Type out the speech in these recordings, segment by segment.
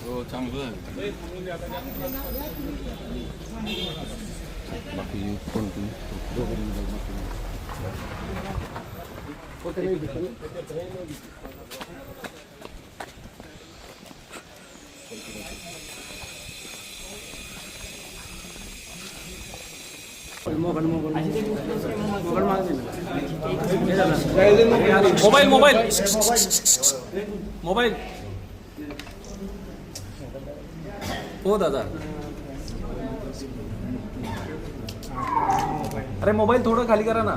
हो चांगलं आहे बाकी कोण मोबाईल मोबाईल. मोबाईल. हो दादा. अरे मोबाईल थोडं खाली करा ना.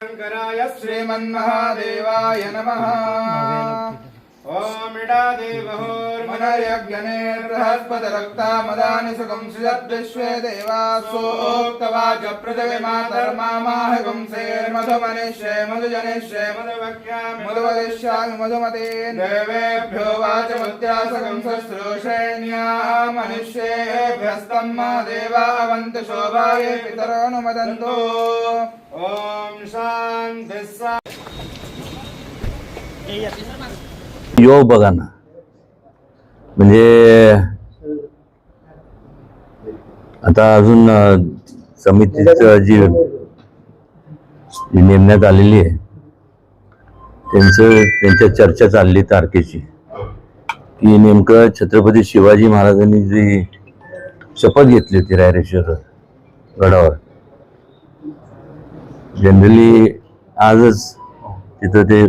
శంకరాయ శ్రీమన్మహాదేవాయ నమ. इडादेवहोर्मनर्यज्ञनेर्बृहस्पतिरक्तामदानि सुखं सृजद्विश्वे देवासोक्तवाच पृथिवी मातर्मामाहगुं सेर्मधुमनिष्ये मधुजनिष्ये मधुवक्ष्यामि मधुवदिष्यामि मधुमते देवेभ्यो वाचमुद्यासकं शुश्रूषेण्याः मनुष्येभ्यस्तं मा देवा अवन्तु शोभाये पितरोऽनुमदन्तु ॐ शान्तिः योग बघा ना. म्हणजे आता अजून समितीच समितीचं जी जी नेमण्यात आलेली आहे त्यांचं त्यांच्या चर्चा चालली तारखेची. की नेमकं छत्रपती शिवाजी महाराजांनी जी शपथ घेतली होती रायरेश्वर गडावर जनरली आजच तिथं ते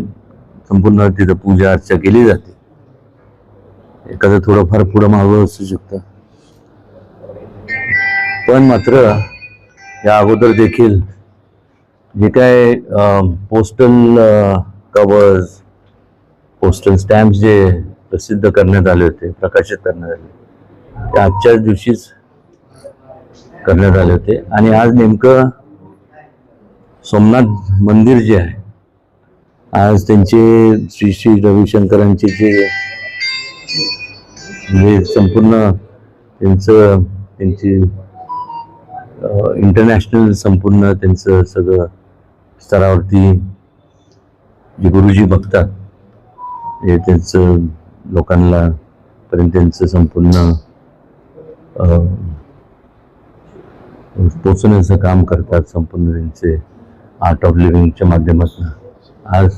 संपूर्ण तिथं पूजा अर्चा केली जाते. एखादं थोडंफार पुढं मागं असू शकतं. पण मात्र या अगोदर देखील जे काय पोस्टल कवर्स पोस्टल स्टॅम्प्स जे प्रसिद्ध करण्यात आले होते प्रकाशित करण्यात आले ते आजच्याच दिवशीच करण्यात आले होते. आणि आज नेमकं सोमनाथ मंदिर जे आहे आज त्यांचे श्री श्री रविशंकरांचे जे म्हणजे संपूर्ण त्यांचं त्यांची इंटरनॅशनल संपूर्ण त्यांचं सगळं स्तरावरती जे गुरुजी बघतात हे त्यांचं लोकांना पर्यंत त्यांचं संपूर्ण अं, पोचवण्याचं काम करतात संपूर्ण त्यांचे आर्ट ऑफ लिव्हिंगच्या माध्यमातून. आज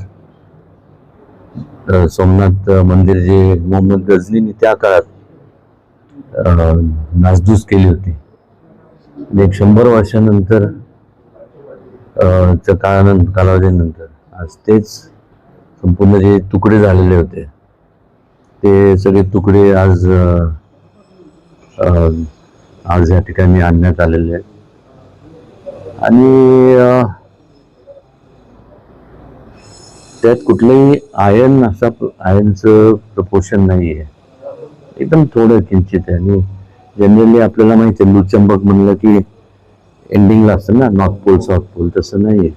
सोमनाथ मंदिर जे मोहम्मद गझनीने त्या काळात नासधूस केली होती. म्हणजे एक शंभर वर्षानंतर च्या काळानंतर कालावधीनंतर आज तेच संपूर्ण जे तुकडे झालेले होते ते सगळे तुकडे आज आज या ठिकाणी आणण्यात आलेले आहेत. आणि त्यात कुठलंही आयन असा आयनचं प्रपोर्शन नाही आहे एकदम थोडं किंचित आहे. आणि जनरली आपल्याला माहिती आहे लुचंबक म्हणलं की एंडिंगला असतं ना नॉर्थ पोल साऊथ पोल तसं नाही आहे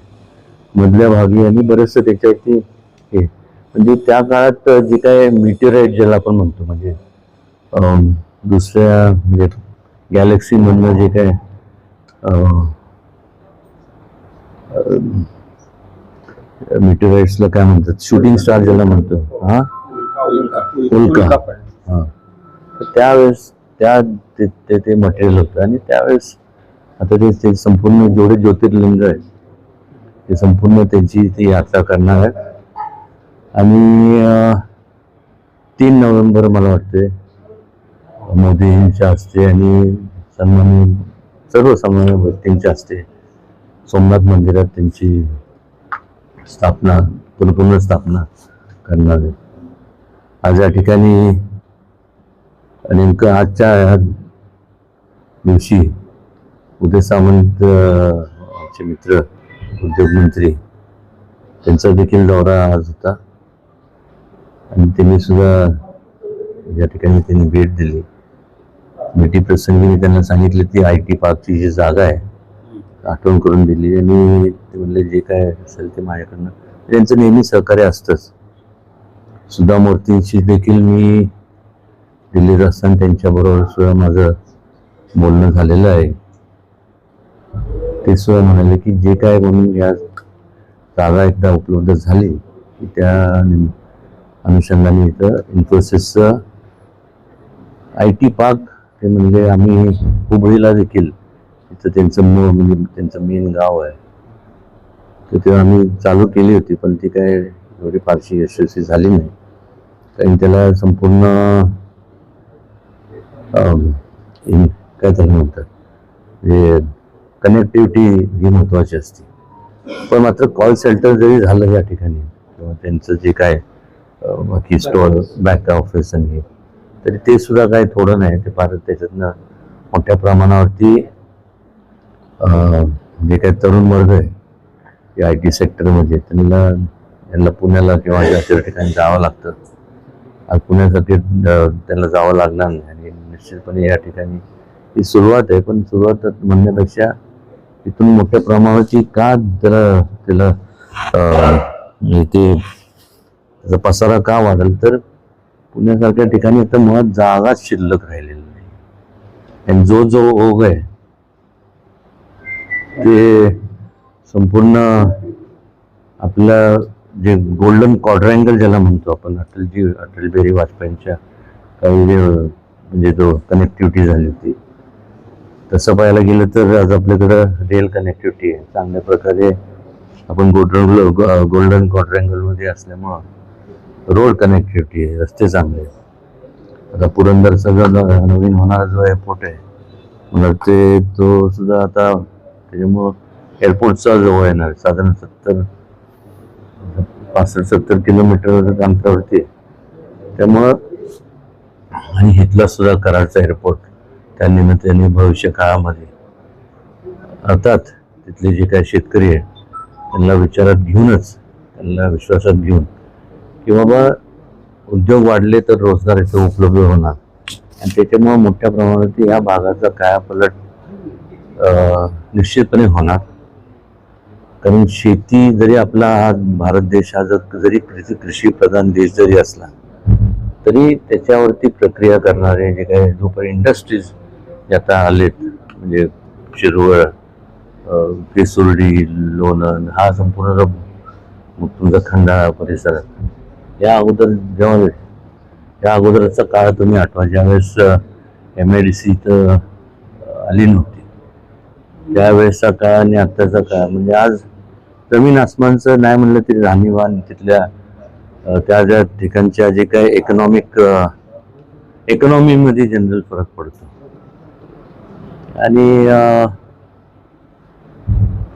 मधल्या भागी आणि बरंचसं त्याच्यावरती हे. म्हणजे त्या काळात जे काय मिटिओराईट ज्याला आपण म्हणतो म्हणजे दुसऱ्या म्हणजे गॅलेक्सीमधनं जे काय मिटिओराईट्सला काय म्हणतात? शूटिंग स्टार ज्याला म्हणतो. हा? उल्का. हा. त्यावेळेस त्या ते ते- ते मटेरियल होतं. आणि त्यावेळेस आता ते संपूर्ण जेवढे ज्योतिर्लिंग आहेत ते संपूर्ण त्यांची ती यात्रा करणार आहेत. आणि तीन नोव्हेंबर मला वाटते मोदींच्या हस्ते आणि सन्माननीय सर्व सन्मान्य व्यक्तींच्या हस्ते सोमनाथ मंदिरात त्यांची स्थापना पूर्ण स्थापना करणार. आहे आज या ठिकाणी नेमकं आजच्या ह्या दिवशी उदय सामंत आमचे मित्र उद्योगमंत्री त्यांचा देखील दौरा आज होता. आणि त्यांनी सुद्धा या ठिकाणी त्यांनी भेट दिली. भेटी प्रसंगी मी त्यांना सांगितलं ती आय टी पार्कची जी जागा आहे आठवण करून दिली. आणि ते म्हणले जे काय असेल ते माझ्याकडनं. त्यांचं नेहमी सहकार्य असतंच. सुधा मूर्तींशी देखील मी दिल्लीत असताना त्यांच्याबरोबर सुद्धा माझं बोलणं झालेलं आहे. ते सुद्धा म्हणाले की जे काय म्हणून या जागा एकदा उपलब्ध झाली की त्या अनुषंगाने इथं इन्फोसिसचं आय टी पार्क ते म्हणजे आम्ही हुबळीला देखील तर त्यांचं मूळ म्हणजे त्यांचं मेन गाव आहे. तर ते आम्ही चालू केली होती पण ती काय एवढी फारशी यशस्वी झाली नाही. कारण त्याला संपूर्ण काय त्याला म्हणतात म्हणजे कनेक्टिव्हिटी ही महत्त्वाची असते. पण मात्र कॉल सेंटर जरी झालं या ठिकाणी किंवा त्यांचं जे काय बाकी स्टोअर बॅक ऑफिस आणि हे तरी ते सुद्धा काही थोडं नाही ते फार त्याच्यातनं मोठ्या प्रमाणावरती जे काही तरुण वर्ग आहे या आय टी सेक्टरमध्ये त्यांना यांना पुण्याला किंवा या ठिकाणी जावं लागतं. आज पुण्यासाठी त्यांना जावं लागणार नाही. आणि निश्चितपणे या ठिकाणी ही सुरुवात आहे. पण सुरुवात म्हणण्यापेक्षा इथून मोठ्या प्रमाणाची का त्याला त्याला ते त्याचा पसारा का वाढेल? तर पुण्यासारख्या ठिकाणी आता मुळात जागाच शिल्लक राहिलेली नाही. आणि जो जो ओघ आहे ते संपूर्ण आपलं जे गोल्डन क्वाड्रँगल ज्याला म्हणतो आपण अटलजी अटल बिहारी वाजपेयींच्या काही जे म्हणजे जो कनेक्टिव्हिटी झाली होती. तसं पाहायला गेलं तर आज आपल्याकडं रेल कनेक्टिव्हिटी आहे. चांगल्या प्रकारे आपण गोल्डन गोल्डन क्वाड्रँगलमध्ये असल्यामुळं रोड कनेक्टिव्हिटी आहे. रस्ते चांगले आहेत. आता पुरंदरचा जो नवीन होणारा जो एअरपोर्ट आहे मला वाटते तो सुद्धा आता त्याच्यामुळं एअरपोर्टचा जवळ येणार साधारण सत्तर पासष्ट सत्तर किलोमीटर अंतरावरती आहे. त्यामुळं आणि इथला सुद्धा कराडचा एअरपोर्ट त्या निमित्ताने भविष्य काळामध्ये. अर्थात तिथले जे काही शेतकरी आहे त्यांना विचारात घेऊनच त्यांना विश्वासात घेऊन की बाबा उद्योग वाढले तर रोजगार इथे उपलब्ध होणार. आणि त्याच्यामुळे मोठ्या प्रमाणात या भागाचा कायापलट निश्चितपणे होणार. कारण शेती जरी आपला हा भारत देश हा जर जरी कृषी कृषीप्रधान देश जरी असला तरी त्याच्यावरती प्रक्रिया करणारे जे काही जोपर्यंत इंडस्ट्रीज जे आता आलेत म्हणजे शिरवळ केसुर्डी लोणंद हा संपूर्ण तुमचा खंडाळा परिसर या अगोदर जेव्हा या अगोदरचा काळ तुम्ही आठवा ज्यावेळेस एम आय डी सी तर आली नव्हती. त्यावेळेसचा काळ आणि आत्ताचा काळ म्हणजे आज जमीन आसमानचं नाही म्हणलं तरी राहणीवान तिथल्या त्या ज्या ठिकाणच्या जे काही इकॉनॉमिक इकॉनॉमीमध्ये जनरल फरक पडतो. आणि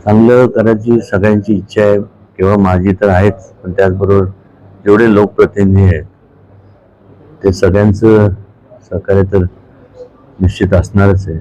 चांगलं करायची सगळ्यांची इच्छा आहे किंवा माझी तर आहेच पण त्याचबरोबर जेवढे लोकप्रतिनिधी आहेत ते सगळ्यांचं सहकार्य तर निश्चित असणारच आहे.